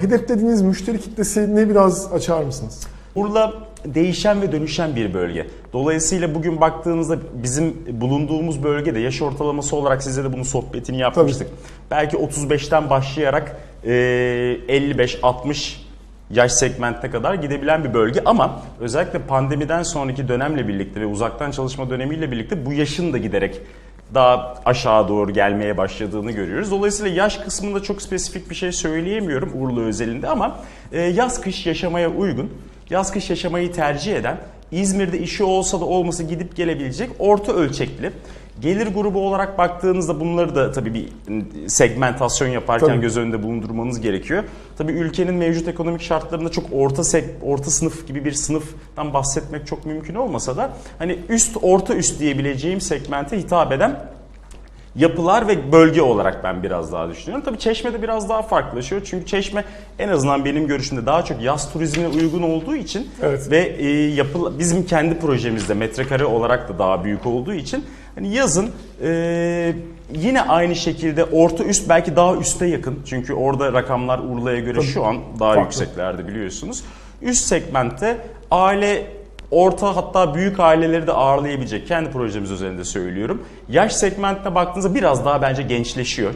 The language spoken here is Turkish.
Hedeflediğiniz müşteri kitlesi ne biraz açar mısınız? Urla değişen ve dönüşen bir bölge. Dolayısıyla bugün baktığınızda bizim bulunduğumuz bölgede yaş ortalaması olarak size de bunun sohbetini yapmıştık. Belki 35'ten başlayarak e, 55-60 yaş segmentine kadar gidebilen bir bölge ama özellikle pandemiden sonraki dönemle birlikte ve uzaktan çalışma dönemiyle birlikte bu yaşın da giderek daha aşağı doğru gelmeye başladığını görüyoruz. Dolayısıyla yaş kısmında çok spesifik bir şey söyleyemiyorum Urla özelinde ama e, yaz kış yaşamaya uygun, yaz kış yaşamayı tercih eden, İzmir'de işi olsa da olmasa gidip gelebilecek orta ölçekli, gelir grubu olarak baktığınızda bunları da tabii bir segmentasyon yaparken Tabii. göz önünde bulundurmanız gerekiyor. Tabii ülkenin mevcut ekonomik şartlarında çok orta sek, orta sınıf gibi bir sınıftan bahsetmek çok mümkün olmasa da hani üst orta üst diyebileceğim segmente hitap eden yapılar ve bölge olarak ben biraz daha düşünüyorum. Tabii Çeşme'de biraz daha farklılaşıyor. Çünkü Çeşme en azından benim görüşümde daha çok yaz turizmine uygun olduğu için Evet. ve e, yapı, bizim kendi projemizde metrekare olarak da daha büyük olduğu için hani yazın e, yine aynı şekilde orta üst belki daha üste yakın. Çünkü orada rakamlar Urla'ya göre şu an daha Farklı. yükseklerde biliyorsunuz. Üst segmentte aile orta hatta büyük aileleri de ağırlayabilecek kendi projemiz üzerinde söylüyorum. Yaş segmentine baktığınızda biraz daha bence gençleşiyor.